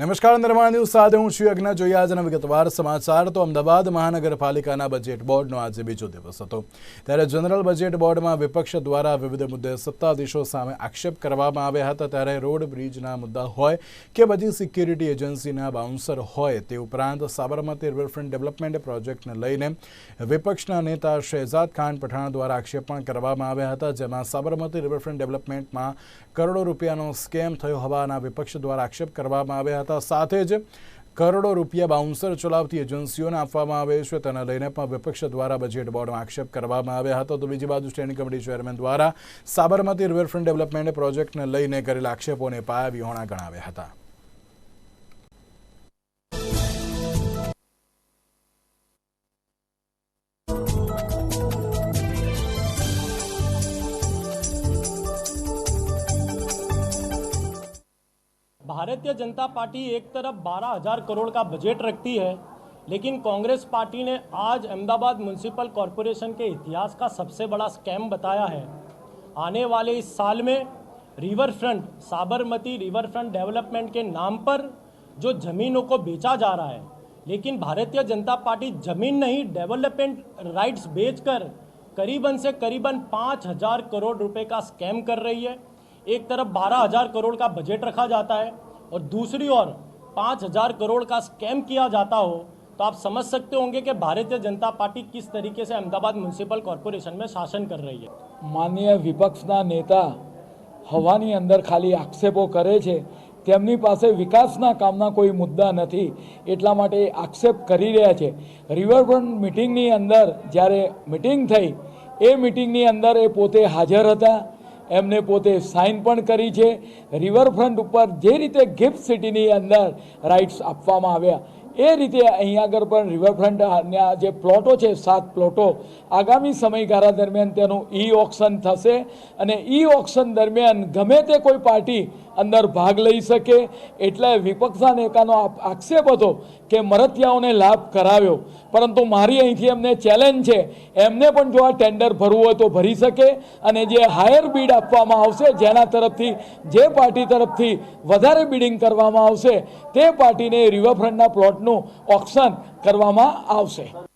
નમસ્કાર, નિર્માણ ન્યૂઝ સાથે હું છું યજ્ઞ. જોઈએ આજના વિગતવાર સમાચાર. તો અમદાવાદ મહાનગરપાલિકાના બજેટ બોર્ડનો આજે બીજો દિવસ હતો. ત્યારે જનરલ બજેટ બોર્ડમાં વિપક્ષ દ્વારા વિવિધ મુદ્દે સત્તાધીશો સામે આક્ષેપ કરવામાં આવ્યા હતા. ત્યારે રોડ બ્રિજના મુદ્દા હોય કે બધી સિક્યુરિટી એજન્સીના બાઉન્સર હોય તે ઉપરાંત સાબરમતી રિવરફ્રન્ટ ડેવલપમેન્ટ પ્રોજેક્ટને લઈને વિપક્ષના નેતા શહેજાદ ખાન પઠાણ દ્વારા આક્ષેપ પણ કરવામાં આવ્યા હતા. જેમાં સાબરમતી રિવરફ્રન્ટ ડેવલપમેન્ટમાં કરોડો રૂપિયાનો સ્કેમ થયો હોવાના વિપક્ષ દ્વારા આક્ષેપ કરવામાં આવ્યા હતા. સાથે જ કરોડો રૂપિયા બાઉન્સર ચલાવતી એજન્સીઓને આપવામાં આવે છે. તેને લઈને પણ વિપક્ષ દ્વારા બજેટ બોર્ડમાં આક્ષેપ કરવામાં આવ્યા હતા. તો બીજી બાજુ સ્ટેન્ડિંગ કમિટી ચેરમેન દ્વારા સાબરમતી રિવરફ્રન્ટ ડેવલપમેન્ટ પ્રોજેક્ટને લઈને કરેલા આક્ષેપોને પાયા વિહોણા ગણાવ્યા હતા. भारतीय जनता पार्टी एक तरफ़ बारह हज़ार करोड़ का बजट रखती है, लेकिन कांग्रेस पार्टी ने आज अहमदाबाद म्यूनसिपल कॉरपोरेशन के इतिहास का सबसे बड़ा स्कैम बताया है। आने वाले इस साल में river front Sabarmati river front development के नाम पर जो ज़मीनों को बेचा जा रहा है, लेकिन भारतीय जनता पार्टी ज़मीन नहीं, डेवलपमेंट राइट्स बेचकर करीबन से करीबन पाँच हज़ार करोड़ रुपए का स्कैम कर रही है। एक तरफ़ बारह हज़ार करोड़ का बजट रखा जाता है और दूसरी ओर पाँच हजार करोड़ का स्कैम किया जाता हो तो आप समझ सकते होंगे कि भारतीय जनता पार्टी किस तरीके से अहमदाबाद म्यूनसिपल कॉरपोरेशन में शासन कर रही है માનનીય વિપક્ષના નેતા હવાની અંદર ખાલી આક્ષેપો કરે છે તેમની પાસે વિકાસના કામના કોઈ મુદ્દા નથી એટલા માટે એ આક્ષેપ કરી રહ્યા છે રિવરફ્રન્ટ મિટિંગની અંદર જ્યારે મિટિંગ થઈ એ મિટિંગની અંદર એ પોતે હાજર હતા એમને પોતે સાઇન પણ કરી છે. રિવરફ્રન્ટ ઉપર જે રીતે ગિફ્ટ સિટીની અંદર રાઇટ્સ આપવામાં આવ્યા, એ રીતે અહીંયા આગળ પણ રિવરફ્રન્ટના જે પ્લોટો છે, સાત પ્લોટો, આગામી સમયગાળા દરમિયાન તેનું ઈ ઓક્શન થશે. અને ઈ ઓક્શન દરમિયાન ગમે તે કોઈ પાર્ટી અંદર ભાગ લઈ શકે એટલે વિપક્ષા નેતાનો આક્ષેપ હતો કે મરતિયાઓને લાભ કરાવ્યો. પરંતુ મારી અહીંથી એમને ચેલેન્જ છે. એમને પણ જો આ ટેન્ડર ભરવું હોય તો ભરી શકે અને જે હાયર બીડ આપવામાં આવશે, જેના તરફથી, જે પાર્ટી તરફથી વધારે બિડિંગ કરવામાં આવશે, તે પાર્ટીને રિવરફ્રન્ટના પ્લોટનું ઓક્શન કરવામાં આવશે.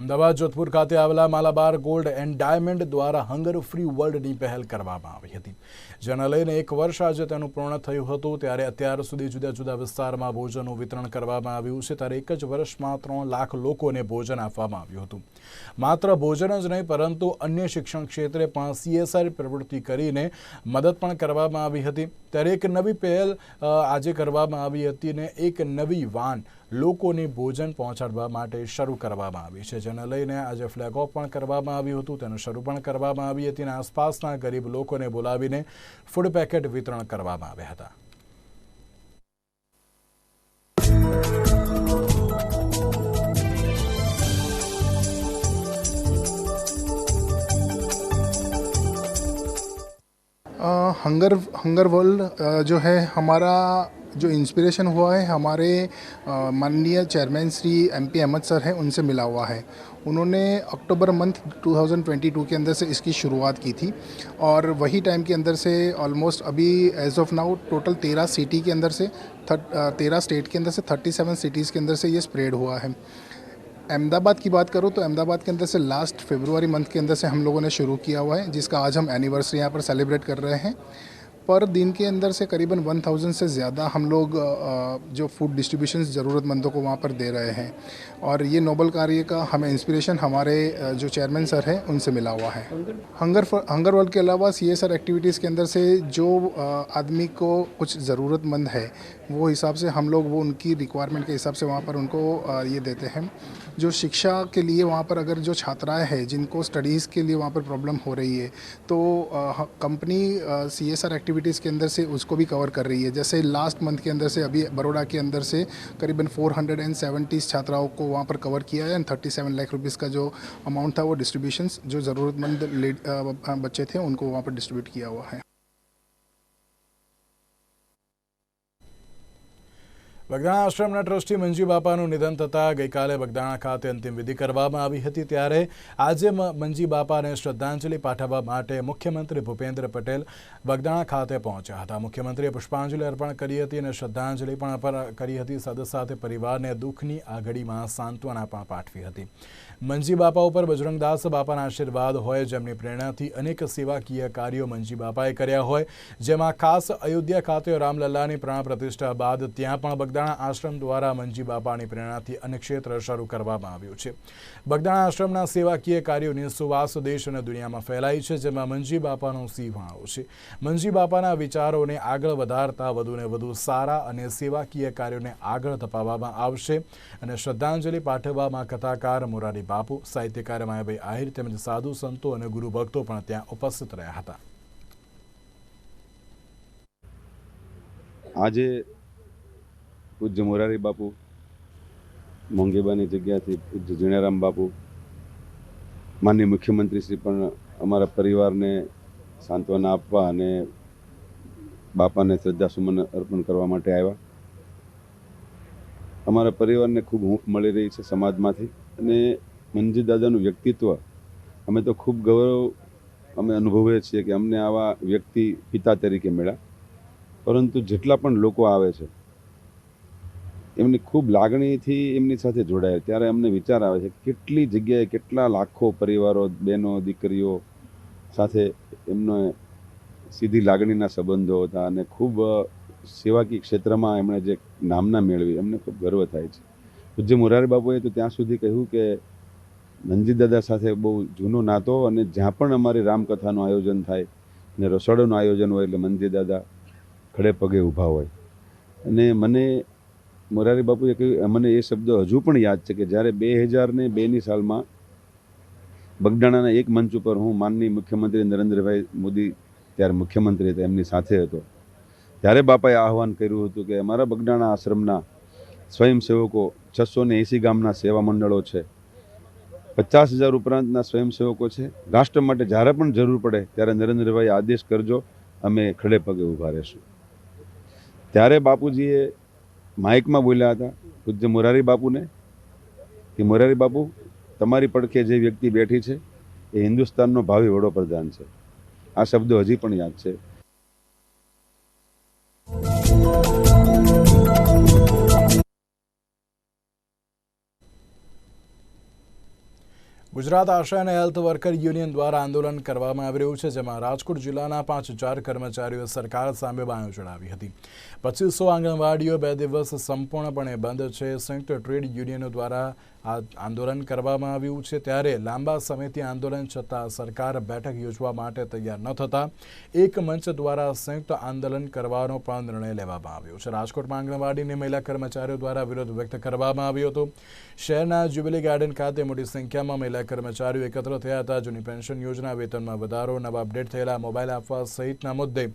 અમદાવાદ જોધપુર ખાતે આવેલા માલાબાર ગોલ્ડ એન્ડ ડાયમંડ દ્વારા હંગર ફ્રી વર્લ્ડની પહેલ કરવામાં આવી હતી. જેને લઈને એક વર્ષ આજે તેનું પૂર્ણ થયું હતું. ત્યારે અત્યાર સુધી જુદા જુદા વિસ્તારમાં ભોજનનું વિતરણ કરવામાં આવ્યું છે. ત્યારે એક જ વર્ષમાં ત્રણ લાખ લોકોને ભોજન આપવામાં આવ્યું હતું. માત્ર ભોજન જ નહીં, પરંતુ અન્ય શિક્ષણ ક્ષેત્રે પણ સીએસઆર પ્રવૃત્તિ કરીને મદદ પણ કરવામાં આવી હતી. ત્યારે એક નવી પહેલ આજે કરવામાં આવી હતી ને એક નવી વાન લોકોને ભોજન પહોંચાડવા માટે શરૂ કરવામાં આવી છે જેને લઈને આજે ફ્લેગ ઓફ પણ કરવામાં આવ્યું હતું તેનું શરૂ પણ કરવામાં આવી હતી અને આસપાસના ગરીબ લોકોને બોલાવીને ફૂડ પેકેટ વિતરણ કરવામાં આવ્યા હતા अ, हंगर हंगर वर्ल्ड अ, जो है हमारा जो इंस्पिरेशन हुआ है, हमारे माननीय chairman Shri M P Ahmad sir हैं, उनसे मिला हुआ है। उन्होंने अक्टूबर मंथ 2022 के अंदर से इसकी शुरुआत की थी और वही टाइम के अंदर से ऑलमोस्ट अभी एज ऑफ़ नाउ टोटल तेरह सिटी के अंदर से तेरह स्टेट के अंदर से थर्टी सेवन सिटीज़ के अंदर से ये स्प्रेड हुआ है। अहमदाबाद की बात करूँ तो अहमदाबाद के अंदर से लास्ट फेब्रुआरी मंथ के अंदर से हम लोगों ने शुरू किया हुआ है, जिसका आज हम एनिवर्सरी यहाँ पर सेलिब्रेट कर रहे हैं। पर दिन के अंदर से करीबन 1000 से ज़्यादा हम लोग जो फ़ूड डिस्ट्रीब्यूशन ज़रूरतमंदों को वहाँ पर दे रहे हैं। और ये नोबल कार्य का हमें इंस्पिरेशन हमारे जो चेयरमैन सर हैं उनसे मिला हुआ है। हंगर फॉर- हंगर वर्ल्ड के अलावा सी एस आर एक्टिविटीज़ के अंदर से जो आदमी को कुछ ज़रूरतमंद है वो हिसाब से हम लोग वो उनकी रिक्वायरमेंट के हिसाब से वहाँ पर उनको ये देते हैं। जो शिक्षा के लिए वहाँ पर अगर जो छात्राएँ हैं, जिनको स्टडीज़ के लिए वहाँ पर प्रॉब्लम हो रही है तो company C S R activities के अंदर से उसको भी कवर कर रही है। जैसे लास्ट मंथ के अंदर से, अभी बड़ोड़ा के अंदर से करीबन 470 छात्राओं को वहाँ पर कवर किया है एंड 37 लाख रुपीस का जो अमाउंट था वो डिस्ट्रीब्यूशन जो ज़रूरतमंद बच्चे थे, उनको वहाँ पर डिस्ट्रीब्यूट किया हुआ है। બગદાણા આશ્રમના ટ્રસ્ટી મંજી બાપાનું નિધન થતાં ગઈકાલે બગદાણા ખાતે અંતિમ વિધિ કરવામાં આવી હતી. ત્યારે આજે મંજી બાપાને શ્રદ્ધાંજલિ પાઠવવા માટે મુખ્યમંત્રી ભૂપેન્દ્ર પટેલ બગદાણા ખાતે પહોંચ્યા હતા. મુખ્યમંત્રીએ પુષ્પાંજલિ અર્પણ કરી હતી અને શ્રદ્ધાંજલિ પણ કરી હતી. સાથે સાથે પરિવારને દુઃખની આ ઘડીમાં સાંત્વના પણ પાઠવી હતી. મંજી બાપા ઉપર બજરંગદાસ બાપાના આશીર્વાદ હોય જેમની પ્રેરણાથી અનેક સેવાકીય કાર્યો મંજી બાપાએ કર્યા હોય. જેમાં ખાસ અયોધ્યા ખાતે રામલલ્લાની પ્રાણ પ્રતિષ્ઠા બાદ ત્યાં પણ બગદાણા આશ્રમ દ્વારા મંજી બાપાની પ્રેરણાથી અનેક ક્ષેત્ર શરૂ કરવામાં આવ્યું છે. બગદાણા આશ્રમના સેવાકીય કાર્યોની સુવાસ દેશ અને દુનિયામાં ફેલાઈ છે, જેમાં મંજી બાપાનો સિંહવાળો છે. મંજી બાપાના વિચારોને આગળ વધારતા વધુને વધુ સારા અને સેવાકીય કાર્યોને આગળ ધપાવવામાં આવશે અને શ્રદ્ધાંજલિ પાઠવવામાં કથાકાર મોરારી બાપુ સાહિત્યકાર માયાભાઈ આહિર તેમજ સાધુ સંતો અને ગુરુ ભક્તો પણ ત્યાં ઉપસ્થિત રહ્યા હતા. આજે પૂજ્ય મોરારી બાપુ મોંઘેબાની જગ્યાથી પૂજ્ય જીણારામ બાપુ માનનીય મુખ્યમંત્રી શ્રી પણ અમારા પરિવારને સાંત્વના આપવા અને બાપાને શ્રદ્ધાસુમન અર્પણ કરવા માટે આવ્યા. અમારા પરિવારને ખૂબ હૂંફ મળી રહી છે સમાજમાંથી અને મંજી દાદાનું વ્યક્તિત્વ, અમે તો ખૂબ ગૌરવ અમે અનુભવીએ છીએ કે અમને આવા વ્યક્તિ પિતા તરીકે મળ્યા. પરંતુ જેટલા પણ લોકો આવે છે, એમની ખૂબ લાગણીથી એમની સાથે જોડાય. ત્યારે અમને વિચાર આવે છે કેટલી જગ્યાએ કેટલા લાખો પરિવારો, બહેનો, દીકરીઓ સાથે એમને સીધી લાગણીના સંબંધો હતા અને ખૂબ સેવાકીય ક્ષેત્રમાં એમણે જે નામના મેળવી, એમને ખૂબ ગર્વ થાય છે. પૂજ્ય મોરારી બાપુએ તો ત્યાં સુધી કહ્યું કે દાદા સાથે બહુ જૂનો નાતો અને જ્યાં પણ અમારી રામકથાનું આયોજન થાય ને રસોડાનું આયોજન હોય એટલે દાદા ખડે પગે ઊભા હોય. અને મને મોરારી બાપુએ કહ્યું, મને એ શબ્દ હજુ પણ યાદ છે કે જ્યારે બે હજાર ને બેની સાલમાં બગડાણાના એક મંચ ઉપર હું માનની મુખ્યમંત્રી નરેન્દ્રભાઈ મોદી ત્યારે મુખ્યમંત્રી હતા, એમની સાથે હતો. ત્યારે બાપાએ આહવાન કર્યું હતું કે અમારા બગડાણા આશ્રમના સ્વયંસેવકો છસો ને એંસી ગામના સેવા મંડળો છે. પચાસ હજાર ઉપરાંતના સ્વયંસેવકો છે. રાષ્ટ્ર માટે જ્યારે પણ જરૂર પડે ત્યારે નરેન્દ્રભાઈ આદેશ કરજો, અમે ખડે પગે ઊભા રહેશું. ત્યારે બાપુજીએ માઇકમાં બોલ્યા હતા પૂજ્ય મોરારી બાપુને, કે મોરારી બાપુ, તમારી પડખે જે વ્યક્તિ બેઠી છે એ હિન્દુસ્તાનનો ભાવિ વડોપ્રધાન છે. આ શબ્દો હજી પણ યાદ છે. ગુજરાત આશા અને હેલ્થ વર્કર યુનિયન દ્વારા આંદોલન કરવામાં આવી રહ્યું છે, જેમાં રાજકોટ જિલ્લાના પાંચ હજાર કર્મચારીઓ સરકાર સામે બાયો ચડાવી હતી. પચીસો આંગણવાડીઓ બે દિવસ સંપૂર્ણપણે બંધ છે. સંયુક્ત ટ્રેડ યુનિયનો દ્વારા આ આંદોલન કરવામાં આવ્યું છે ત્યારે લાંબા સમયથી આંદોલન છતાં સરકાર બેઠક યોજવા માટે તૈયાર ન થતા એક મંચ દ્વારા સંયુક્ત આંદોલન કરવાનો પણ નિર્ણય લેવામાં આવ્યો છે. રાજકોટમાં આંગણવાડીની મહિલા કર્મચારીઓ દ્વારા વિરોધ વ્યક્ત કરવામાં આવ્યો હતો. શહેરના જ્યુબિલી ગાર્ડન ખાતે મોટી સંખ્યામાં મહિલા કર્મચારીઓ એકત્ર થયા હતા. જૂની પેન્શન યોજના વેતનમાં વધારો, નવા અપડેટ થયેલા મોબાઈલ આપવા સહિતના મુદ્દે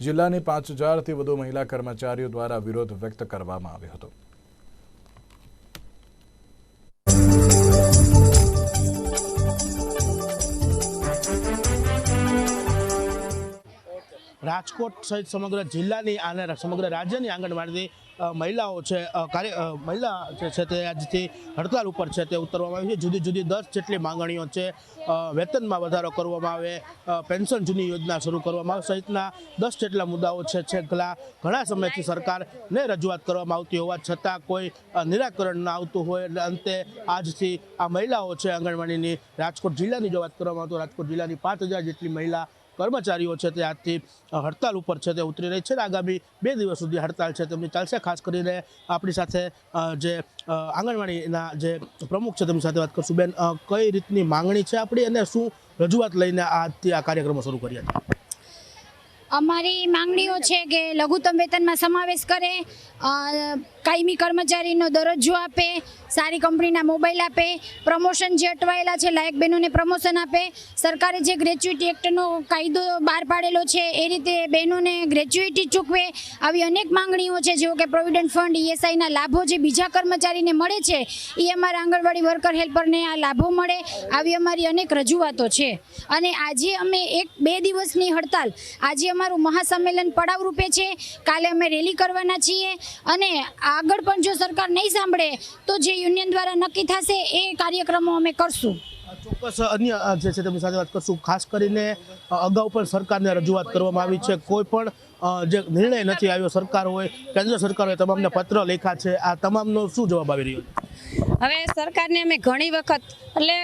જિલ્લાની પાંચ હજારથી વધુ મહિલા કર્મચારીઓ દ્વારા વિરોધ વ્યક્ત કરવામાં આવ્યો હતો. રાજકોટ સહિત સમગ્ર જિલ્લાની અને સમગ્ર રાજ્યની આંગણવાડીની મહિલાઓ છે કાર્ય મહિલા જે છે તે આજથી હડતાલ ઉપર છે તે ઉતરવામાં આવી છે. જુદી જુદી દસ જેટલી માંગણીઓ છે વેતનમાં વધારો કરવામાં આવે પેન્શન જૂની યોજના શરૂ કરવામાં આવે સહિતના દસ જેટલા મુદ્દાઓ છે છેલ્લા ઘણા સમયથી સરકારને રજૂઆત કરવામાં આવતી હોવા છતાં કોઈ નિરાકરણ ન આવતું હોય એટલે અંતે આજથી આ મહિલાઓ છે આંગણવાડીની રાજકોટ જિલ્લાની જો વાત કરવામાં આવે તો રાજકોટ જિલ્લાની પાંચ જેટલી મહિલા કર્મચારીઓ છે તે આજથી હડતાલ ઉપર છે તે ઉતરી રહી છે અને આગામી બે દિવસ સુધી હડતાલ છે તેમની ચાલશે. ખાસ કરીને આપણી સાથે જે આંગણવાડીના જે પ્રમુખ છે તેમની સાથે વાત કરશું. બેન કઈ રીતની માંગણી છે આપણી અને શું રજૂઆત લઈને આજથી આ કાર્યક્રમો શરૂ કર્યા હતા અમારી માંગણીઓ છે કે લઘુત્તમ વેતનમાં સમાવેશ કરે. કાયમી કર્મચારીનો દરજ્જો આપે, સારી કંપનીના મોબાઈલ આપે, પ્રમોશન જે અટવાયેલા છે, લાયક બહેનોને પ્રમોશન આપે. સરકારે જે ગ્રેચ્યુઇટી એક્ટનો કાયદો બહાર પાડેલો છે, એ રીતે બહેનોને ગ્રેચ્યુઇટી ચૂકવે. આવી અનેક માંગણીઓ છે જેવો કે પ્રોવિડન્ટ ફંડ ઈએસઆઈના લાભો જે બીજા કર્મચારીને મળે છે એ અમારા આંગણવાડી વર્કર હેલ્પરને આ લાભો મળે. આવી અમારી અનેક રજૂઆતો છે. અને આજે અમે એક બે દિવસની હડતાલ. આજે અમારું મહાસંમેલન પડાવ રૂપે છે. કાલે અમે રેલી કરવાના છીએ. અને આગળ પણ જો સરકાર નહીં સાંભળે તો જે યુનિયન દ્વારા નક્કી થશે એ કાર્યક્રમો અમે કરશું. ચોક્કસ અન્ય જે છે તેમની સાથે વાત કરશું. ખાસ કરીને અગાઉ પણ સરકારને રજૂઆત કરવામાં આવી છે. કોઈ પણ જે નિર્ણય નથી આવ્યો સરકાર હોય કેન્દ્ર સરકાર હોય તમામને પત્ર લેખા છે. આ તમામનો શું જવાબ આવી રહ્યો હવે સરકારને અમે ઘણી વખત એટલે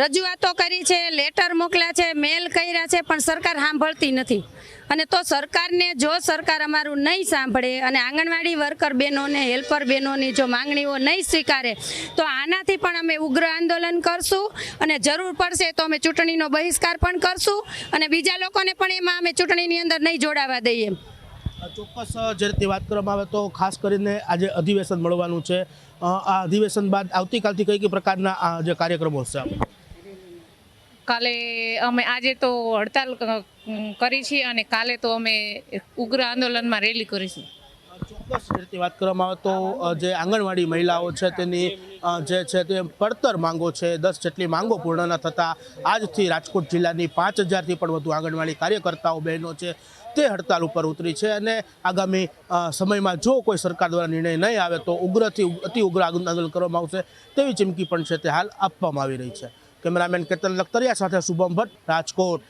રજૂઆતો કરી છે લેટર મોકલ્યા છે મેલ કર્યા છે, પણ સરકાર સાંભળતી નથી. અને તો સરકારને જો સરકાર અમારું નહીં સાંભળે અને આંગણવાડી વર્કર બહેનોને હેલ્પર બહેનોની જો માંગણીઓ નહીં સ્વીકારે, તો આનાથી પણ અમે ઉગ્ર આંદોલન કરશું અને જરૂર પડશે તો અમે ચૂંટણીનો બહિષ્કાર પણ કરશું અને બીજા લોકોને પણ એમાં અમે ચૂંટણીની અંદર નહીં જોડાવા દઈએ. ચોક્કસ જે રીતે વાત કરવામાં આવે તો ખાસ કરીને આજે અધિવેશન મળવાનું છે. આ અધિવેશન બાદ આવતીકાલથી કઈ કઈ પ્રકારના આ જે કાર્યક્રમો હશે કાલે અમે આજે તો હડતાલ કરી છે અને કાલે તો અમે ઉગ્ર આંદોલનમાં રેલી કરીશું. ચોક્કસ રીતે વાત કરવામાં આવે તો જે આંગણવાડી મહિલાઓ છે તેની જે છે તે પડતર માંગો છે દસ જેટલી માંગો પૂર્ણ ન થતાં આજથી રાજકોટ જિલ્લાની પાંચ હજારથી પણ વધુ આંગણવાડી કાર્યકર્તાઓ બહેનો છે. તે હડતાલ ઉપર ઉતરી છે અને આગામી સમયમાં જો કોઈ સરકાર દ્વારા નિર્ણય નહીં આવે તો ઉગ્રથી અતિ ઉગ્ર આંદોલન કરવામાં આવશે તેવી ચીમકી પણ છે તે હાલ આપવામાં આવી રહી છે. કેમેરામેન કેતન લખતરિયા સાથે શુભમ ભટ્ટ, રાજકોટ.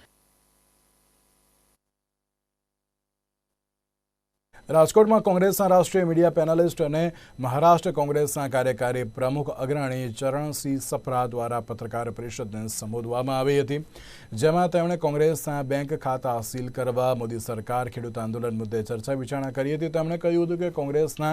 રાજકોટમાં કોંગ્રેસના રાષ્ટ્રીય મીડિયા પેનલિસ્ટ અને મહારાષ્ટ્ર કોંગ્રેસના કાર્યકારી પ્રમુખ અગ્રણી ચરણસિંહ સફરા દ્વારા પત્રકાર પરિષદને સંબોધવામાં આવી હતી. જેમાં તેમણે કોંગ્રેસના બેંક ખાતા સીલ કરવા, મોદી સરકાર ખેડૂત આંદોલન મુદ્દે ચર્ચા વિચારણા કરી હતી. તેમણે કહ્યું હતું કે કોંગ્રેસના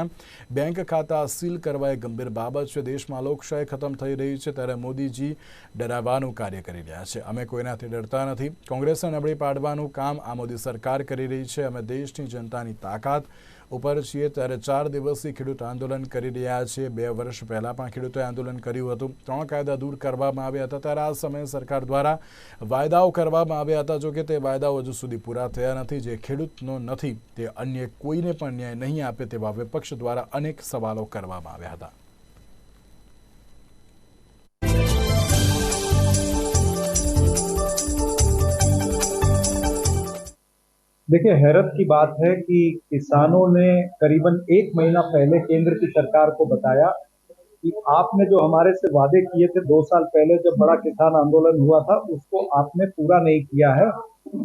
બેંક ખાતા સીલ કરવા એ ગંભીર બાબત છે. દેશમાં લોકશાહી ખતમ થઈ રહી છે ત્યારે મોદીજી ડરાવવાનું કાર્ય કરી રહ્યા છે. અમે કોઈનાથી ડરતા નથી. કોંગ્રેસને નબળી પાડવાનું કામ આ મોદી સરકાર કરી રહી છે. અમે દેશની જનતાની તાકાત ઉપર છીએ ત્યારે ચાર દિવસથી ખેડૂત આંદોલન કરી રહ્યા છે. બે વર્ષ પહેલાં પણ ખેડૂતોએ આંદોલન કર્યું હતું. ત્રણ કાયદા દૂર કરવામાં આવ્યા હતા ત્યારે આ સમયે સરકાર દ્વારા વાયદાઓ કરવામાં આવ્યા હતા. જોકે તે વાયદાઓ હજુ સુધી પૂરા થયા નથી. જે ખેડૂતનો નથી, તે અન્ય કોઈને પણ ન્યાય નહીં આપે તેવા વિપક્ષ દ્વારા અનેક સવાલો કરવામાં આવ્યા હતા. देखिए, हैरत की बात है कि किसानों ने करीबन एक महीना पहले केंद्र की सरकार को बताया कि आपने जो हमारे से वादे किए थे दो साल पहले, जब बड़ा किसान आंदोलन हुआ था, उसको आपने पूरा नहीं किया है।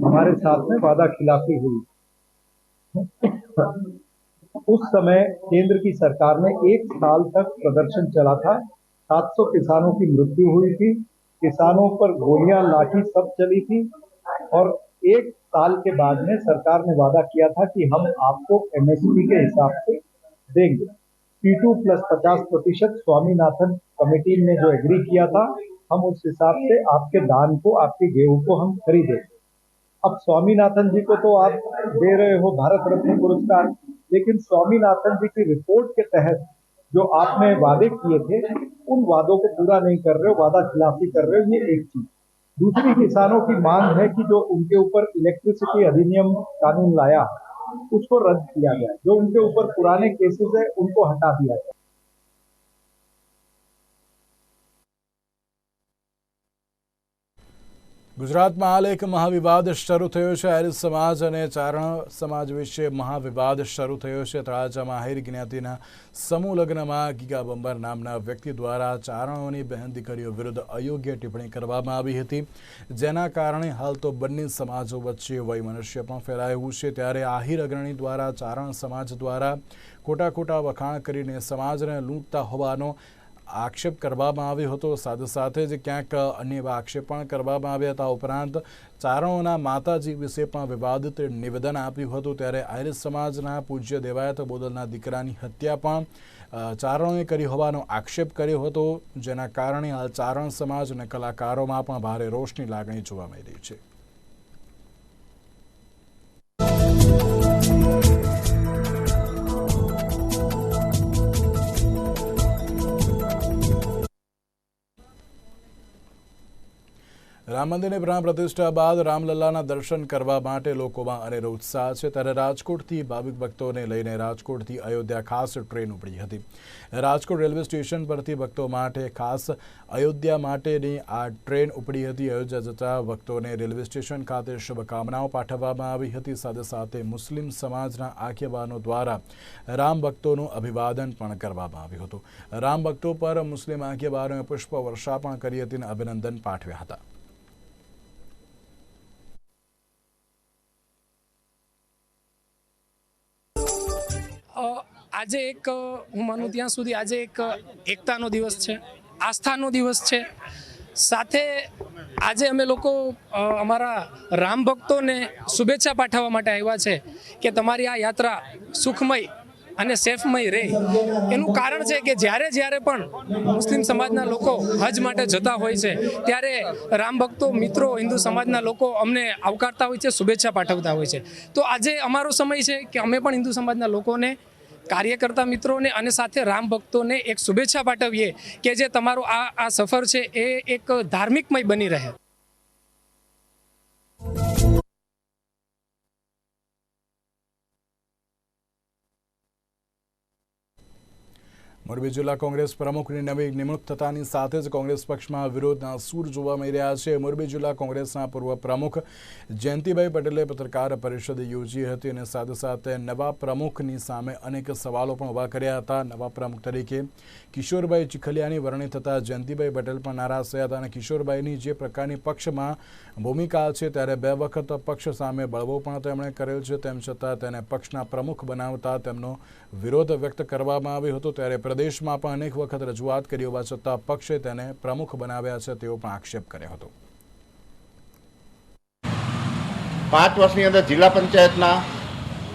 हमारे साथ में वादा खिलाफी हुई। उस समय केंद्र की सरकार ने एक साल तक प्रदर्शन चला था। 700 किसानों की मृत्यु हुई थी। किसानों पर गोलियाँ, लाठी सब चली थी और एक साल के बाद में सरकार ने वादा किया था कि हम आपको एमएसपी के हिसाब से देंगे। पी टू प्लस पचास प्रतिशत स्वामीनाथन कमेटी ने जो एग्री किया था, हम उस हिसाब से आपके दान को, आपके गेहूँ को हम खरीदे अब स्वामीनाथन जी को तो आप दे रहे हो भारत रत्न पुरस्कार, लेकिन स्वामीनाथन जी की रिपोर्ट के तहत जो आपने वादे किए थे, उन वादों को पूरा नहीं कर रहे हो, वादा खिलाफी कर रहे हो, ये एक चीज़। दूसरी किसानों की मांग है कि जो उनके ऊपर इलेक्ट्रिसिटी अधिनियम कानून लाया उसको रद्द किया गया जो उनके ऊपर पुराने केसेस है उनको हटा दिया गया ગુજરાતમાં હાલ એક મહાવિવાદ શરૂ થયો છે. આર્ય સમાજ અને ચારણ સમાજ વિશે મહાવિવાદ શરૂ થયો છે. તળાજામાં આહિર જ્ઞાતિના સમૂહ લગ્નમાં ગીગા બંબર નામના વ્યક્તિ દ્વારા ચારણોની બહેન દીકરીઓ વિરુદ્ધ અયોગ્ય ટિપ્પણી કરવામાં આવી હતી. જેના કારણે હાલ તો બંને સમાજો વચ્ચે વયમનુષ્ય પણ ફેલાયું છે. ત્યારે આહિર અગ્રણી દ્વારા, ચારણ સમાજ દ્વારા ખોટા ખોટા વખાણ કરીને સમાજને લૂંટતા હોવાનો આક્ષેપ કરવામાં આવ્યો હતો. સાથે સાથે જ ક્યાંક અન્ય એવા આક્ષેપ પણ કરવામાં આવ્યા હતા. ઉપરાંત ચારણોના માતાજી વિશે પણ વિવાદિત નિવેદન આપ્યું હતું. ત્યારે આર્ય સમાજના પૂજ્ય દેવાયત બોદલના દીકરાની હત્યા પણ ચારણોએ કરી હોવાનો આક્ષેપ કર્યો હતો. જેના કારણે હાલ ચારણ સમાજ અને કલાકારોમાં પણ ભારે રોષની લાગણી જોવા મળી રહી છે. રામ મંદિરની પ્રાણ પ્રતિષ્ઠા બાદ રામલલ્લાના દર્શન કરવા માટે લોકોમાં અનેરો ઉત્સાહ છે. ત્યારે રાજકોટથી ભાવિક ભક્તોને લઈને રાજકોટથી અયોધ્યા ખાસ ટ્રેન ઉપડી હતી. રાજકોટ રેલવે સ્ટેશન પરથી ભક્તો માટે ખાસ અયોધ્યા માટેની આ ટ્રેન ઉપડી હતી. અયોધ્યા જતા ભક્તોને રેલવે સ્ટેશન ખાતે શુભકામનાઓ પાઠવવામાં આવી હતી. સાથે સાથે મુસ્લિમ સમાજના આગેવાનો દ્વારા રામ ભક્તોનું અભિવાદન પણ કરવામાં આવ્યું હતું. રામ ભક્તો પર મુસ્લિમ આગેવાનોએ પુષ્પ વર્ષા પણ કરી હતી અને અભિનંદન પાઠવ્યા હતા. આજે એક હું માનું ત્યાં સુધી આજે એક એકતાનો દિવસ છે, આસ્થાનો દિવસ છે. સાથે આજે અમે લોકો અમારા રામ ભક્તોને શુભેચ્છા પાઠવવા માટે આવ્યા છે કે તમારી આ યાત્રા સુખમય અને સેફમય રહે. એનું કારણ છે કે જ્યારે જ્યારે પણ મુસ્લિમ સમાજના લોકો હજ માટે જતા હોય છે, ત્યારે રામ ભક્તો, મિત્રો, હિન્દુ સમાજના લોકો અમને આવકારતા હોય છે, શુભેચ્છા પાઠવતા હોય છે. તો આજે અમારો સમય છે કે અમે પણ હિન્દુ સમાજના લોકોને કાર્યકર્તા મિત્રોને અને સાથે રામ ભક્તોને એક શુભેચ્છા પાઠવીએ કે જે તમારો આ આ સફર છે એ એક ધાર્મિકમય બની રહે. મોરબી જિલ્લા કોંગ્રેસ પ્રમુખની નવી નિમણૂક થતાની સાથે જ કોંગ્રેસ પક્ષમાં વિરોધના સૂર જોવા મળી રહ્યા છે. મોરબી જિલ્લા કોંગ્રેસના પૂર્વ પ્રમુખ જયંતિભાઈ પટેલે પત્રકાર પરિષદ યોજી હતી અને સાથે સાથે નવા પ્રમુખની સામે અનેક સવાલો પણ ઊભા કર્યા હતા. નવા પ્રમુખ તરીકે કિશોરભાઈ ચીખલિયાની વરણી થતાં જયંતિભાઈ પટેલ પણ નારાજ થયા હતા અને કિશોરભાઈની જે પ્રકારની પક્ષમાં ભૂમિકા છે ત્યારે બે વખત પક્ષ સામે બળવો પણ તેમણે કરેલ છે. તેમ છતાં તેને પક્ષના પ્રમુખ બનાવતા તેમનો વિરોધ વ્યક્ત કરવામાં આવ્યો હતો. ત્યારે પ્રદેશમાં પણ અનેક વખત રજૂઆત કરી હોવા છતાં પક્ષે તેને પ્રમુખ બનાવ્યા છે તેવો પણ આક્ષેપ કર્યો હતો. પાંચ વર્ષની અંદર જિલ્લા પંચાયતના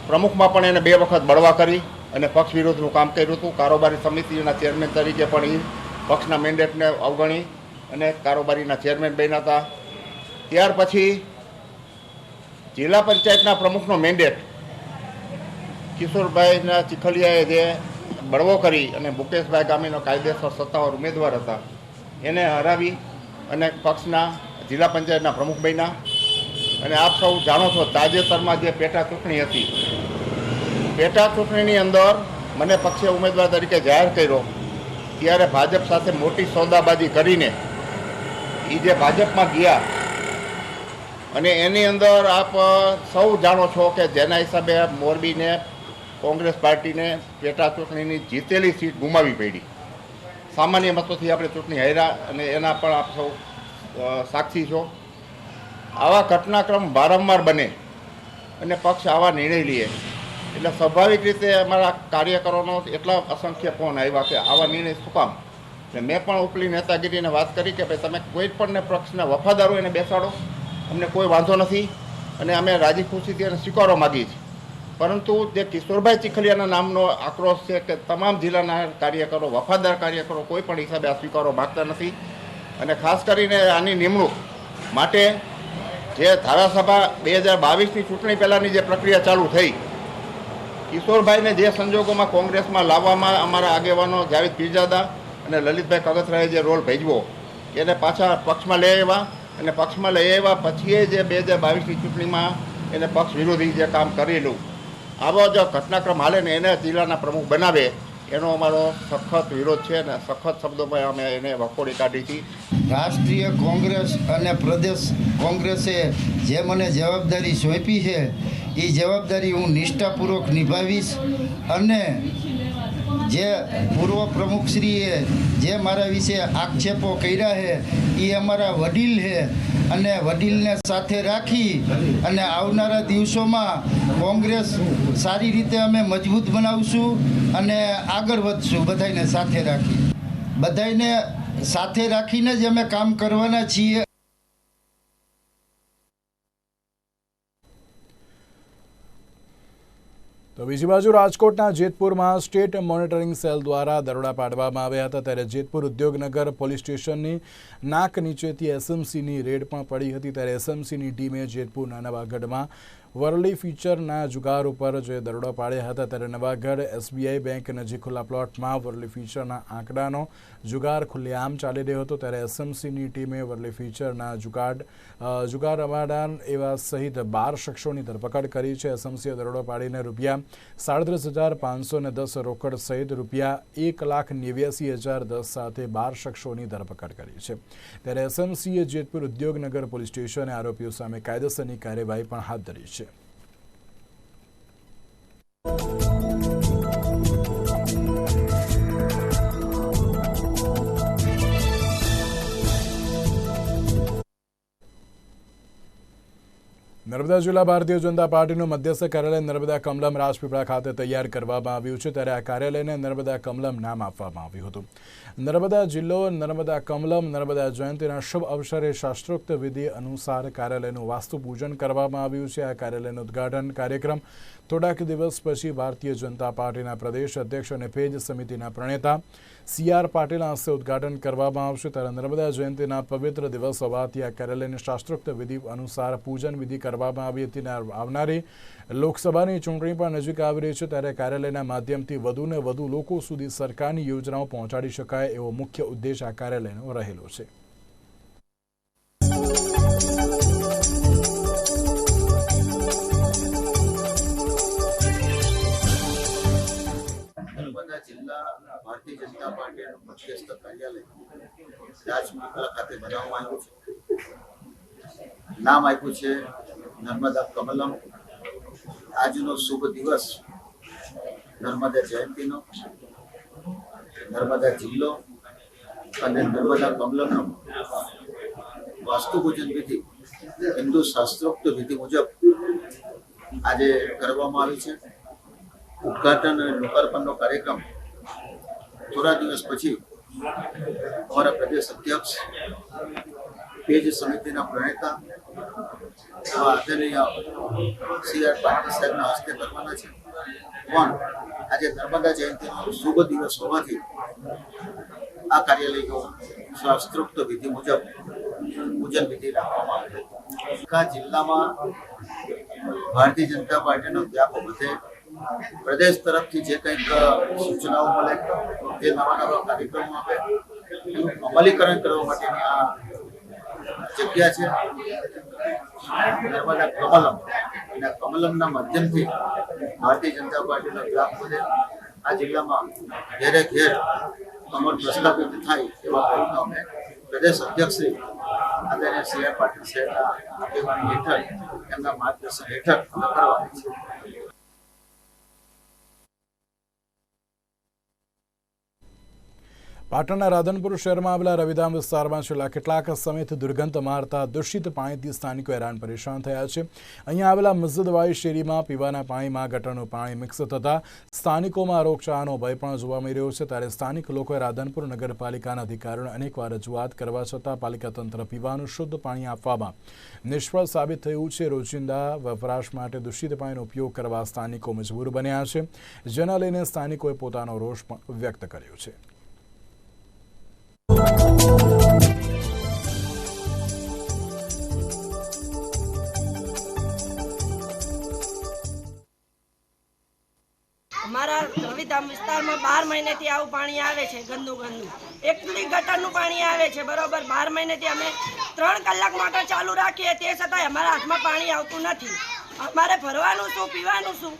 પ્રમુખમાં પણ એને બે વખત બળવા કરી અને પક્ષ વિરોધનું કામ કર્યું હતું. કારોબારી સમિતિના ચેરમેન તરીકે પણ એ પક્ષના મેન્ડેટને અવગણી અને કારોબારીના ચેરમેન બન્યા હતા. ત્યાર પછી જિલ્લા પંચાયતના પ્રમુખનો મેન્ડેટ કિશોરભાઈના ચીખલિયાએ જે બળવો કરી અને મુકેશભાઈ ગામીનો કાયદેસર સત્તાવાર ઉમેદવાર હતા. એને હરાવી અને પક્ષના જિલ્લા પંચાયતના પ્રમુખ બન્યા. અને આપ સૌ જાણો છો, તાજેતરમાં જે પેટા ચૂંટણી હતી, પેટા ચૂંટણીની અંદર મને પક્ષે ઉમેદવાર તરીકે જાહેર કર્યો. ત્યારે ભાજપ સાથે મોટી સોદાબાજી કરીને એ જે ભાજપમાં ગયા, અને એની અંદર આપ સૌ જાણો છો કે જેના હિસાબે મોરબીને કોંગ્રેસ પાર્ટીને પેટા ચૂંટણીની જીતેલી સીટ ગુમાવી પડી. સામાન્ય મતોથી આપણે ચૂંટણી હાર્યા અને એના પણ આપ સૌ સાક્ષી છો. આવા ઘટનાક્રમ વારંવાર બને અને પક્ષ આવા નિર્ણય લે. એટલે સ્વાભાવિક રીતે અમારા કાર્યકરોનો એટલા અસંખ્ય ફોન આવ્યા કે આવા નિર્ણય શું કામ? એટલે મેં પણ ઉપલી નેતાગીરીને વાત કરી કે ભાઈ તમે કોઈ પણને પક્ષના વફાદારો એને બેસાડો. અમને કોઈ વાંધો નથી. અને અમે રાજી ખુશીથી એને સ્વીકારો માગીએ છીએ. પરંતુ જે કિશોરભાઈ ચીખલિયાના નામનો આક્રોશ છે કે તમામ જિલ્લાના કાર્યકરો, વફાદાર કાર્યકરો કોઈ પણ હિસાબે આ સ્વીકારો માગતા નથી. અને ખાસ કરીને આની નિમણૂક માટે જે ધારાસભા બે હજાર બાવીસની ચૂંટણી પહેલાંની જે પ્રક્રિયા ચાલુ થઈ, કિશોરભાઈને જે સંજોગોમાં કોંગ્રેસમાં લાવવામાં અમારા આગેવાનો જાવેદ પીરજાદા અને લલિતભાઈ કગથરાએ જે રોલ ભજવો, એને પાછા પક્ષમાં લઈ આવ્યા અને પક્ષમાં લઈ આવ્યા પછી જે બે હજાર બાવીસની ચૂંટણીમાં એને પક્ષ વિરોધી જે કામ કરેલું આવો જો ઘટનાક્રમ હાલે ને એને જિલ્લાના પ્રમુખ બનાવે, એનો અમારો સખત વિરોધ છે અને સખત શબ્દોમાં અમે એને વખોડી કાઢી હતી. રાષ્ટ્રીય કોંગ્રેસ અને પ્રદેશ કોંગ્રેસે જે મને જવાબદારી સોંપી છે, એ જવાબદારી હું નિષ્ઠાપૂર્વક નિભાવીશ અને જે પૂર્વ પ્રમુખશ્રીએ જે મારા વિશે આક્ષેપો કર્યા છે, એ અમારા વડીલ છે. અને વડીલને સાથે રાખી અને આવનારા દિવસોમાં કોંગ્રેસ સારી રીતે અમે મજબૂત બનાવશું અને આગળ વધશું બધાને સાથે રાખી. બધાને સાથે રાખીને જ અમે કામ કરવાના છીએ. તો બીજી બાજુ રાજકોટના જેતપુરમાં સ્ટેટ મોનિટરિંગ સેલ દ્વારા દરોડા પાડવામાં આવ્યા હતા, ત્યારે જેતપુર ઉદ્યોગનગર પોલીસ સ્ટેશનની નાક નીચેથી એસએમસીની રેડ પણ પડી હતી, ત્યારે એસએમસીની ટીમે જેતપુરના નવાગઢમાં વરલી ફીચરના જુગાર ઉપર જે દરોડા પાડ્યા હતા ત્યારે નવાગઢ એસબીઆઈ બેંક નજીક ખુલ્લા પ્લોટમાં વરલી ફીચરના આંકડાનો જુગાર ખુલ્લેઆમ ચાલી રહ્યો હતો ત્યારે એસએમસીની ટીમે વરલી ફીચરના જુગાડ જુગાર રમાડાન એવા સહિત બાર શખ્સોની ધરપકડ કરી છે. એસએમસીએ દરોડો પાડીને રૂપિયા સાડત્રીસ હજાર પાંચસો ને દસ રોકડ સહિત રૂપિયા એક લાખ નેવ્યાસી હજાર દસ સાથે બાર શખ્સોની ધરપકડ કરી છે. ત્યારે એસએમસીએ જેતપુર ઉદ્યોગનગર પોલીસ સ્ટેશને આરોપીઓ સામે કાયદેસરની કાર્યવાહી પણ હાથ ધરી છે. નર્મદા જિલ્લા ભારતીય જનતા પાર્ટીનું મધ્યસ્થ કાર્યાલય નર્મદા કમલમ રાજપીપળા ખાતે તૈયાર કરવામાં આવ્યું છે ત્યારે આ કાર્યાલયને નર્મદા કમલમ નામ આપવામાં આવ્યું હતું. નર્મદા જિલ્લો, નર્મદા કમલમ, નર્મદા જયંતિના શુભ અવસરે શાસ્ત્રોક્ત વિધિ અનુસાર કાર્યાલયનું વાસ્તુ પૂજન કરવામાં આવ્યું છે. આ કાર્યાલયનું ઉદ્ઘાટન કાર્યક્રમ થોડાક દિવસ પછી ભારતીય જનતા પાર્ટીના પ્રદેશ અધ્યક્ષ અને પેજ સમિતિના પ્રણેતા સી આર પાટીલના હસ્તે ઉદ્ઘાટન કરવામાં આવશે. ત્યારે નર્મદા જયંતિના પવિત્ર દિવસ હોવાથી આ કાર્યાલયની શાસ્ત્રોક્ત વિધિ અનુસાર પૂજન વિધિ કરવામાં આવી હતી આવનારી લોકસભાની ચૂંટણી પણ નજીક આવી રહી છે. ત્યારે કાર્યાલયના માધ્યમથી વધુને વધુ લોકો સુધી સરકારની યોજનાઓ પહોંચાડી શકાય એવો મુખ્ય ઉદ્દેશ આ કાર્યાલયનો રહેલો છે. નર્મદા જિલ્લા ભારતીય જનતા પાર્ટીનું મધ્યસ્થ કાર્યાલય રાજપીપળા ખાતે બનાવવામાં આવ્યું છે. નામ આપ્યું છે નર્મદા કમલમ. આજનો શુભ દિવસ નર્મદા જયંતિનો, નર્મદા જિલ્લો અને નર્મદા કમલમનો. વાસ્તુ પૂજન વિધિ, હિન્દુ શાસ્ત્રોક્ત વિધિ મુજબ આજે કરવામાં આવી છે. ઉદઘાટન અને લોકાર્પણનો કાર્યક્રમ થોડા દિવસ પછી અમારા પ્રદેશ અધ્યક્ષ પેજ સમિતિના પ્રણેતા આદરણીય સી આર પાટીલ સાહેબના હસ્તે કરવાના છે. પણ આજે નર્મદા જયંતિનો શુભ દિવસ હોવાથી આ કાર્યાલયનો શાસ્ત્રોક્ત વિધિ મુજબ પૂજન વિધિ રાખવામાં આવી આખા જિલ્લામાં ભારતીય જનતા પાર્ટીનો વ્યાપ વધે પ્રદેશ તરફથી જે કંઈક સૂચનાઓ મળે તે નવા નવા કાર્યક્રમો આપે અમલીકરણ કરવા માટેની આ જગ્યા છે. નર્મદા કમલમ. અને કમલમના માધ્યમથી ભારતીય જનતા પાર્ટીનો વ્યાપ વધે આ જિલ્લામાં ઘેરે ઘેર અમર પ્રસ્થાપિત થાય એવા પ્રયત્નો અમે પ્રદેશ અધ્યક્ષ શ્રી આદરણીય સી પાટીલ સાહેબના આગેવાની હેઠળ એમના માર્ગદર્શન હેઠળ અમે કરવાની છે પાટણના રાધનપુર શહેરમાં આવેલા રવિધામ વિસ્તારમાં છેલ્લા કેટલાક સમયથી દુર્ગંધ મારતા દૂષિત પાણીથી સ્થાનિકો હેરાન પરેશાન થયા છે. અહીંયા આવેલા મસ્જિદવાઈ શેરીમાં પીવાના પાણીમાં ગટરનું પાણી મિક્સ થતાં સ્થાનિકોમાં રોગચાળાનો ભય પણ જોવા મળી રહ્યો છે. ત્યારે સ્થાનિક લોકોએ રાધનપુર નગરપાલિકાના અધિકારીઓને અનેકવાર રજૂઆત કરવા છતાં પાલિકા તંત્ર પીવાનું શુદ્ધ પાણી આપવામાં નિષ્ફળ સાબિત થયું છે. રોજિંદા વપરાશ માટે દૂષિત પાણીનો ઉપયોગ કરવા સ્થાનિકો મજબૂર બન્યા છે, જેના લઈને સ્થાનિકોએ પોતાનો રોષ પણ વ્યક્ત કર્યો છે. અમારા રવિધામ વિસ્તારમાં બાર મહિનેથી આવું પાણી આવે છે ગંદુ ગંદુ. એકલી ગટરનું પાણી આવે છે, બરોબર? બાર મહિનેથી અમે ત્રણ કલાક મોટર ચાલુ રાખીએ, તે છતાંય અમારા હાથમાં પાણી આવતું નથી. અમારે ભરવાનું શું, પીવાનું શું?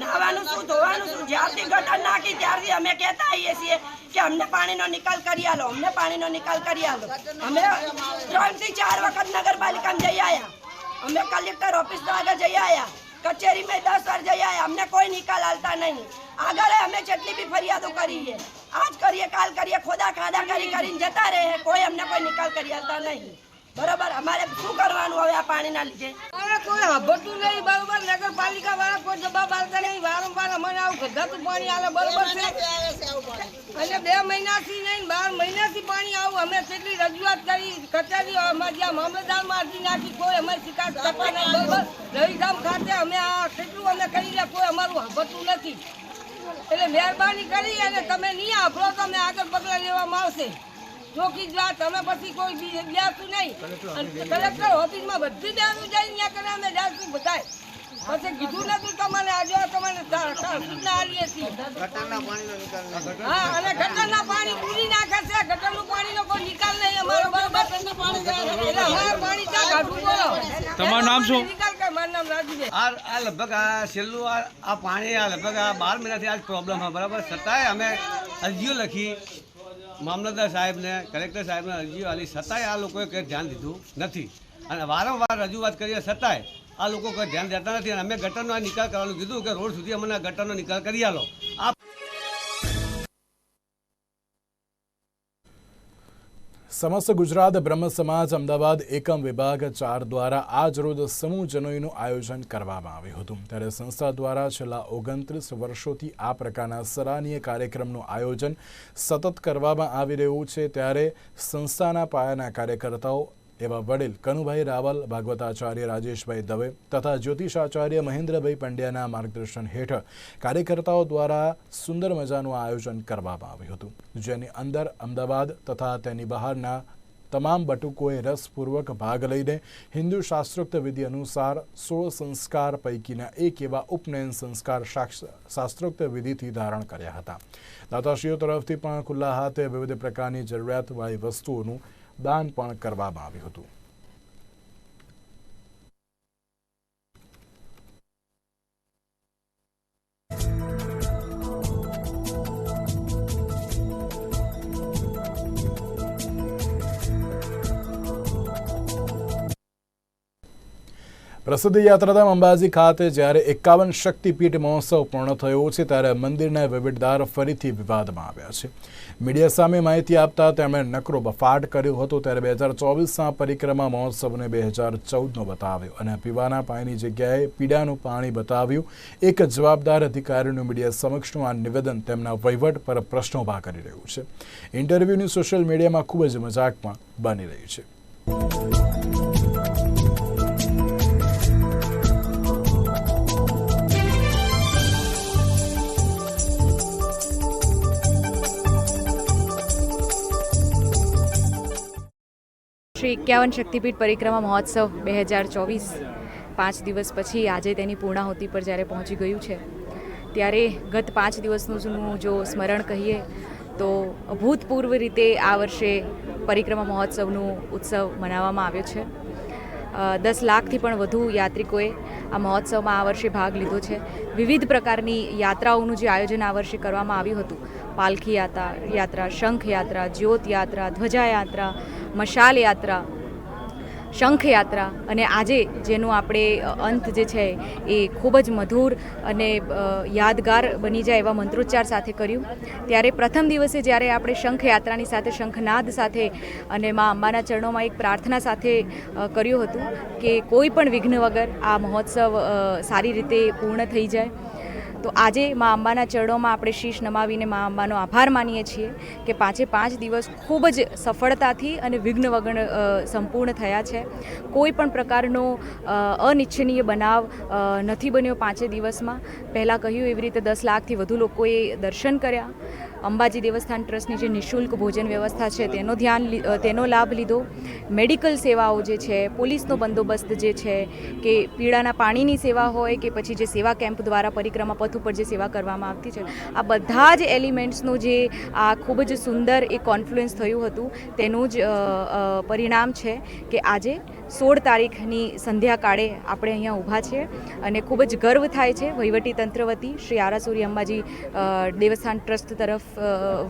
નાવાનું શું, ધોવાનું શું? જ્યારથી ગટર નાખી, ત્યારથી અમે કહેતા આવીએ છીએ કે અમને પાણીનો નિકાલ કરી આલો, અમને પાણીનો નિકાલ કરી આલો. અમે ત્રણથી ચાર વખત નગરપાલિકામાં જઈ આવ્યા અમે કલેક્ટર ઓફિસ આગળ જઈ આવ્યા કચેરી મેં દસ વાર જઈ આવ્યા અમને કોઈ નિકાલ હાલતા નહીં. આગળ અમે જેટલી બી ફરિયાદો કરીએ, આજ કરીએ, કાલ કરીએ, ખોદા ખાદા કરી કરીને જતા રહે. કોઈ અમને કોઈ નિકાલ કરી હાલતા નહીં. બરોબર અમારે શું કરવાનું હવે આ પાણીના લીધે? કોઈ સાંભળતું નહીં બરોબર નગરપાલિકા વાળા કોઈ જવાબ આપતા નહીં. વારંવાર અમને આવું ગંધાતું પાણી આવે બરોબર છે? અને બે મહિનાથી નહીં બાર મહિનાથી પાણી આવું. અમે કેટલી રજૂઆત કરી કચેરી અમારે જ્યાં મામલતદારમાં અરજી નાખી કોઈ અમારી શિકાયત કરતા નહીં બરોબર? રવિધામ ખાતે અમે આ કેટલું અમે કરી કોઈ અમારું હબતું નથી. એટલે મહેરબાની કરી અને તમે નહીં આપો તો અમે આગળ પગલાં લેવામાં આવશે. ચોકી જ તમે પછી કોઈ બી બેસું નહીં. કલેક્ટર ઓફિસમાં બધી બેસું જાય ત્યાં કરે અમે બેસું બધાય. પછી કીધું નતું તમને આજે તમને સ- સૂચના આવીએ છીએ. હા અને ગટરના પાણી પૂરી નાખે છે. ગટરનું પાણીનો કોઈ નિકાલ નહીં અમારો. બરોબર? એટલે અમારે પાણી ત્યાં કાઢવું બોલો? તમારું નામ શું? મારું નામ રાજુભાઈ આ આ લગભગ આ છેલ્લું આ આ પાણી આ લગભગ આ બાર મહિનાથી આ પ્રોબ્લેમ હોય બરાબર? છતાંય અમે અરજીઓ લખી. મામલતદાર સાહેબને, કલેક્ટર સાહેબને અરજીઓ આલી છતાંય આ લોકોએ કંઈ ધ્યાન દીધું નથી. અને વારંવાર રજૂઆત કરીએ છતાંય આ લોકો કંઈ ધ્યાન દેતા નથી. અને અમે ગટરનો નિકાલ કરવાનું કીધું કે રોડ સુધી અમને ગટરનો નિકાલ કરી આલો. આ સમસ્ત ગુજરાત બ્રહ્મ સમાજ અમદાવાદ એકમ વિભાગ ચાર દ્વારા આજરોજ સમૂહ જનોઈનું આયોજન કરવામાં આવ્યું હતું. ત્યારે સંસ્થા દ્વારા છેલ્લા ઓગણત્રીસ વર્ષોથી આ પ્રકારના સરાહનીય કાર્યક્રમનું આયોજન સતત કરવામાં આવી રહ્યું છે. ત્યારે સંસ્થાના પાયાના કાર્યકર્તાઓ એવા વડીલ કનુભાઈ રાવલ, ભાગવતાચાર્ય રાજેશભાઈ દવે તથા જ્યોતિષાચાર્ય મહેન્દ્રભાઈ પંડ્યાના માર્ગદર્શન હેઠળ કાર્યકર્તાઓ દ્વારા સુંદર મજાનું આયોજન કરવામાં આવ્યું હતું. જેની અંદર અમદાવાદ તથા તેની બહારના તમામ બટુકોએ રસપૂર્વક ભાગ લઈને હિન્દુ શાસ્ત્રોક્ત વિધિ અનુસાર સોળ સંસ્કાર પૈકીના એક એવા ઉપનયન સંસ્કાર શાસ્ત્ર- શાસ્ત્રોક્ત વિધિથી ધારણ કર્યા હતા. દાતાશ્રીઓ તરફથી પણ ખુલ્લા હાથે વિવિધ પ્રકારની જરૂરિયાતવાળી વસ્તુઓનું દાન પણ કરવામાં આવ્યું હતું. પ્રસિદ્ધ યાત્રાધામ અંબાજી ખાતે જ્યારે એકાવન શક્તિપીઠ મહોત્સવ પૂર્ણ થયો છે, ત્યારે મંદિરના વહીવટદાર ફરીથી વિવાદમાં આવ્યા છે. મીડિયા સામે માહિતી આપતા તેમણે નકરો બફાટ કર્યો હતો, ત્યારે બે હજાર ચોવીસના પરિક્રમા મહોત્સવને બે હજાર ચૌદનો બતાવ્યો અને પીવાના પાણીની જગ્યાએ પીડાનું પાણી બતાવ્યું. એક જવાબદાર અધિકારીનું મીડિયા સમક્ષનું આ નિવેદન તેમના વહીવટ પર પ્રશ્નો ઊભા કરી રહ્યું છે. ઇન્ટરવ્યૂની સોશિયલ મીડિયામાં ખૂબ જ મજાકમાં બની રહી છે. શ્રી એકાવન શક્તિપીઠ પરિક્રમા મહોત્સવ બે હજાર ચોવીસ, પાંચ દિવસ પછી આજે તેની પૂર્ણાહુતિ પર જ્યારે પહોંચી ગયું છે, ત્યારે ગત પાંચ દિવસનું જો સ્મરણ કહીએ, તો અભૂતપૂર્વ રીતે આ વર્ષે પરિક્રમા મહોત્સવનું ઉત્સવ મનાવવામાં આવ્યો છે. દસ લાખથી પણ વધુ યાત્રિકોએ આ મહોત્સવમાં આ વર્ષે ભાગ લીધો છે. વિવિધ પ્રકારની યાત્રાઓનું જે આયોજન આ વર્ષે કરવામાં આવ્યું હતું. પાલખી યાત્રા યાત્રા, શંખ યાત્રા, જ્યોત યાત્રા, ધ્વજા યાત્રા મશાલ યાત્રા શંખ યાત્રા અને આજે જેનું આપણે અંત જે છે એ ખૂબ જ મધુર અને યાદગાર બની જાય એવા મંત્રોચ્ચાર સાથે કર્યું. ત્યારે પ્રથમ દિવસે જ્યારે આપણે શંખ યાત્રાની સાથે શંખનાદ સાથે અને મા અંબાના ચરણોમાં એક પ્રાર્થના સાથે કર્યું હતું કે કોઈ પણ વિઘ્ન વગર આ મહોત્સવ સારી રીતે પૂર્ણ થઈ જાય. તો આજે મા અંબાના ચરણોમાં આપણે શીશ નમાવીને મા અંબાનો આભાર માનીએ છીએ કે પાંચે પાંચ દિવસ ખૂબ જ સફળતાથી અને વિઘ્ન વગણ સંપૂર્ણ થયા છે. કોઈ પણ પ્રકારનો અનિચ્છનીય બનાવ નથી બન્યો પાંચે દિવસમાં. પહેલાં કહ્યું એવી રીતે દસ લાખથી વધુ લોકોએ દર્શન કર્યા. અંબાજી દેવસ્થાન ટ્રસ્ટની જે નિઃશુલ્ક ભોજન વ્યવસ્થા છે, તેનો ધ્યાન તેનો લાભ લીધો. મેડિકલ સેવાઓ જે છે, પોલીસનો બંદોબસ્ત જે છે, કે પીડાના પાણીની સેવા હોય કે પછી જે સેવા કેમ્પ દ્વારા પરિક્રમા પથ ઉપર જે સેવા કરવામાં આવતી છે, આ બધા જ એલિમેન્ટ્સનું જે આ ખૂબ જ સુંદર એક કોન્ફ્લુએન્સ થયું હતું, તેનું જ પરિણામ છે કે આજે સોળ તારીખની સંધ્યાકાળે આપણે અહીંયા ઊભા છીએ અને ખૂબ જ ગર્વ થાય છે વહીવટી તંત્ર વતી, શ્રી આરાસુરી અંબાજી દેવસ્થાન ટ્રસ્ટ તરફ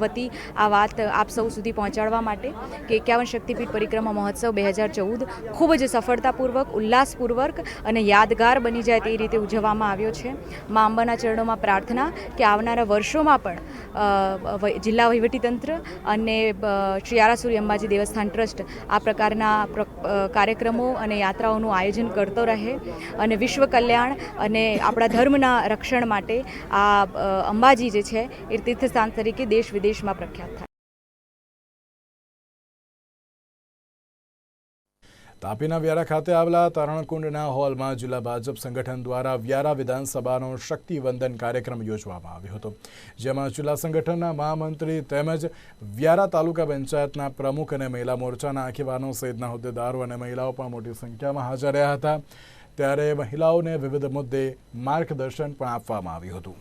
વતી આ વાત આપ સૌ સુધી પહોંચાડવા માટે કે એકાવન શક્તિપીઠ પરિક્રમા મહોત્સવ બે હજાર ચૌદ ખૂબ જ સફળતાપૂર્વક, ઉલ્લાસપૂર્વક અને યાદગાર બની જાય તે રીતે ઉજવવામાં આવ્યો છે. મા અંબાના ચરણોમાં પ્રાર્થના કે આવનારા વર્ષોમાં પણ જિલ્લા વહીવટીતંત્ર અને શ્રી આરાસુરી અંબાજી દેવસ્થાન ટ્રસ્ટ આ પ્રકારના કાર્યક્રમ કાર્યક્રમો અને યાત્રાઓનું આયોજન કરતો રહે અને વિશ્વ કલ્યાણ અને આપણા ધર્મના રક્ષણ માટે આ અંબાજી જે છે એ તીર્થસ્થાન તરીકે દેશ વિદેશમાં પ્રખ્યાત થાય. તાપીના વ્યારા ખાતે આવેલા તરણકુંડના હોલમાં જિલ્લા ભાજપ સંગઠન દ્વારા વ્યારા વિધાનસભાનો શક્તિવંદન કાર્યક્રમ યોજવામાં આવ્યો હતો, જેમાં જિલ્લા સંગઠનના મહામંત્રી તેમજ વ્યારા તાલુકા પંચાયતના પ્રમુખ અને મહિલા મોરચાના આગેવાનો સહિતના હોદ્દેદારો અને મહિલાઓ પણ મોટી સંખ્યામાં હાજર રહ્યા હતા. ત્યારે મહિલાઓને વિવિધ મુદ્દે માર્ગદર્શન પણ આપવામાં આવ્યું હતું.